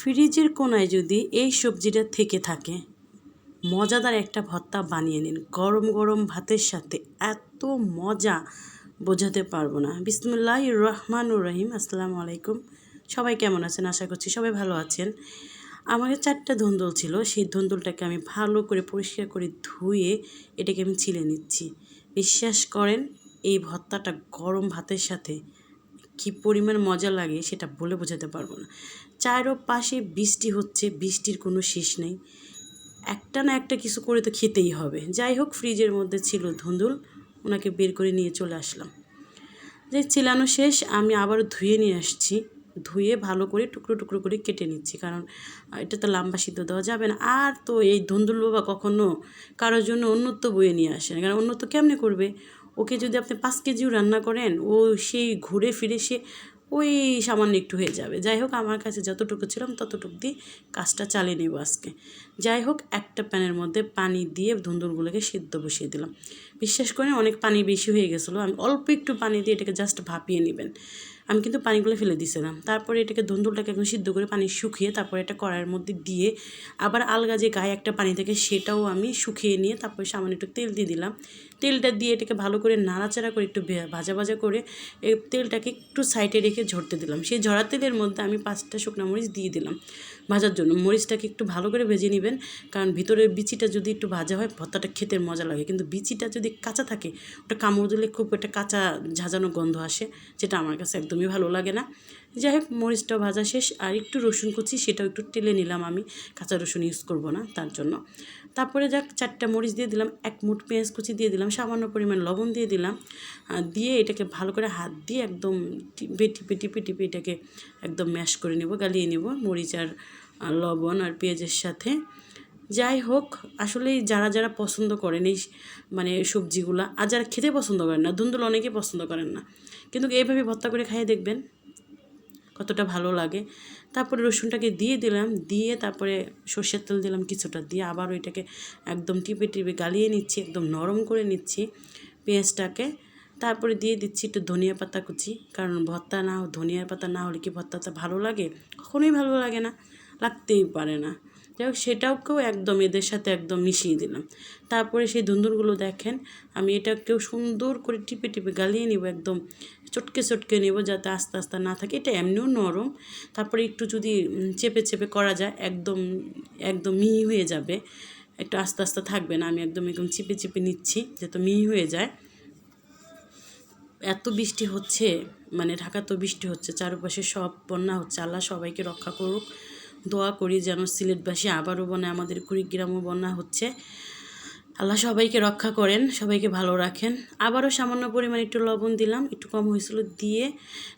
ফ্রিজের কোনায় যদি এই সবজিটা থেকে থাকে, মজাদার একটা ভর্তা বানিয়ে নিন। গরম গরম ভাতের সাথে এত মজা বোঝাতে পারব না। বিসমুল্লাহ রহমানুর রহিম। আসসালামু আলাইকুম। সবাই কেমন আছেন? আশা করছি সবাই ভালো আছেন। আমাদের চারটা ধুন্দুল ছিল। সেই ধন্দলটাকে আমি ভালো করে পরিষ্কার করে ধুয়ে এটাকে আমি ছিলে নিচ্ছি। বিশ্বাস করেন, এই ভর্তাটা গরম ভাতের সাথে কী পরিমাণ মজা লাগে সেটা বলে বোঝাতে পারব না। চারো পাশে বৃষ্টি হচ্ছে, বৃষ্টির কোনো শেষ নেই। একটা না একটা কিছু করে তো খেতেই হবে। যাই হোক, ফ্রিজের মধ্যে ছিল ধুন্দুল, ওনাকে বের করে নিয়ে চলে আসলাম। যে চিলানো শেষ, আমি আবার ধুয়ে নিয়ে আসছি। ধুয়ে ভালো করে টুকরো টুকরো করে কেটে নিচ্ছি, কারণ এটা তো লম্বা সিদ্ধ দেওয়া যাবে না। আর তো এই ধুন্দুল বাবা কখনো কারোর জন্য অন্যত্ব বয়ে নিয়ে আসে না। কারণ অন্যত্ব কেমনে করবে? ওকে যদি আপনি পাঁচ কেজিও রান্না করেন, ও সেই ঘুরে ফিরে সে ওই সামান্য একটু হয়ে যাবে। যাই হোক, আমার কাছে যতটুকু ছিলাম ততটুকু দিয়ে কাজটা চালিয়ে নেব আজকে। যাই হোক, একটা প্যানের মধ্যে পানি দিয়ে ধুন্দুলগুলোকে সিদ্ধ বসিয়ে দিলাম। বিশ্বাস করে অনেক পানি বেশি হয়ে গেছিল। আমি অল্প একটু পানি দিয়ে এটাকে জাস্ট ভাপিয়ে নেবেন। আমি কিন্তু পানিগুলো ফেলে দিয়েছিলাম তারপরে এটাকে ধুন্দুলটাকে একদম সিদ্ধ করে পানি শুকিয়ে তারপরে এটা কড়াইয়ের মধ্যে দিয়ে আবার আলগা যে গায়ে একটা পানি থাকে সেটাও আমি শুকিয়ে নিয়ে তারপরে সামান্য একটু তেল দিয়ে দিলাম। তেলটা দিয়ে এটাকে ভালো করে নাড়াচাড়া করে একটু ভাজা ভাজা করে তেলটাকে একটু সাইডে রেখে ঝরতে দিলাম। সেই ঝরা তেলের মধ্যে আমি পাঁচটা শুকনো মরিচ দিয়ে দিলাম ভাজার জন্য। মরিচটাকে একটু ভালো করে ভেজে নেবেন। কারণ ভিতরের বিচিটা যদি একটু ভাজা হয়, ভর্তাটা খেতে মজা লাগে। কিন্তু বিচিটা যদি কাঁচা থাকে, ওটা কামড় দিলে খুব একটা কাঁচা ঝাঁঝানো গন্ধ আসে, যেটা আমার কাছে একদমই ভালো লাগে না। যাই হোক, মরিচটাও ভাজা শেষ, আর একটু রসুন কুচি, সেটাও একটু টেলে নিলাম আমি, কাঁচা রসুন ইউজ করব না, তার জন্য। তারপরে যাক, চারটা মরিচ দিয়ে দিলাম, এক মুঠ পেঁয়াজ কুচি দিয়ে দিলাম, সামান্য পরিমাণ লবণ দিয়ে দিলাম দিয়ে এটাকে ভালো করে হাত দিয়ে একদম টিপে টিপে টিপে টিপে এটাকে একদম ম্যাশ করে নেব, গালিয়ে নেব মরিচ আর লবণ আর পেঁয়াজের সাথে। যাই হোক আসলে যারা যারা পছন্দ করেন এই মানে সবজিগুলা, আর যারা খেতে পছন্দ করেন না, ধুন্দুল অনেকেই পছন্দ করেন না, কিন্তু এইভাবে ভর্তা করে খাইয়ে দেখবেন কতটা ভালো লাগে। তারপরে রসুনটাকে দিয়ে দিলাম, দিয়ে তারপরে সর্ষের তেল দিলাম কিছুটা, দিয়ে আবার ওইটাকে একদম টিপে টিপে গালিয়ে নিচ্ছি, একদম নরম করে নিচ্ছি পেঁয়াজটাকে। তারপরে দিয়ে দিচ্ছি একটু ধনিয়া পাতা কুচি, কারণ ভর্তা না ধনিয়ার পাতা না হলে কি ভর্তাটা ভালো লাগে? কখনোই ভালো লাগে না, লাগতেই পারে না। যাই হোক সেটাকেও একদম এদের সাথে একদম মিশিয়ে দিলাম। তারপরে সেই ধুন্দুরগুলো দেখেন, আমি এটাকেও সুন্দর করে টিপে টিপে গালিয়ে নিব, একদম চটকে চটকে নেব যাতে আস্তে আস্তে না থাকে। এটা এমনিও নরম, তারপরে একটু যদি চেপে চেপে করা যায়, একদম একদম মিহি হয়ে যাবে। একটু আস্তে আস্তে থাকবে না, আমি একদম একদম চিপে চিপে নিচ্ছি যাতে মিহি হয়ে যায়। এত বৃষ্টি হচ্ছে মানে ঢাকা তো বৃষ্টি হচ্ছে, চারপাশে সব বন্যা হচ্ছে, আল্লাহ সবাইকে রক্ষা করুক। দোয়া করি যেন সিলেটবাসী আবারও বনে আমাদের কুড়িগ্রামও বন্যা হচ্ছে। আল্লাহ সবাইকে রক্ষা করেন, সবাইকে ভালো রাখেন। আবারও সামান্য পরিমাণ একটু লবণ দিলাম, একটু কম হয়েছিল দিয়ে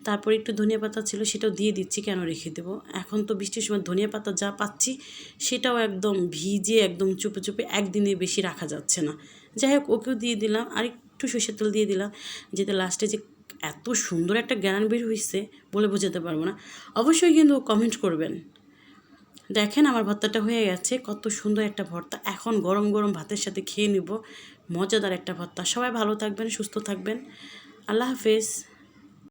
তারপর একটু ধনিয়া পাতা ছিল সেটাও দিয়ে দিচ্ছি, কেন রেখে দেবো? এখন তো বৃষ্টির সময় ধনিয়া পাতা যা পাচ্ছি সেটাও একদম ভিজে, একদম চুপে চুপে একদিনে বেশি রাখা যাচ্ছে না। যাই হোক, ওকেও দিয়ে দিলাম আর একটু সর্ষের তেল দিয়ে দিলাম, যেতে লাস্টে যে এত সুন্দর একটা জ্ঞান বের হয়েছে বলে বোঝাতে পারব না। অবশ্যই কিন্তু কমেন্ট করবেন। দেখেন আমার ভর্তাটা হয়ে গেছে, কত সুন্দর একটা ভর্তা। এখন গরম গরম ভাতের সাথে খেয়ে নিব, মজাদার একটা ভর্তা। সবাই ভালো থাকবেন, সুস্থ থাকবেন। আল্লাহ হাফেজ।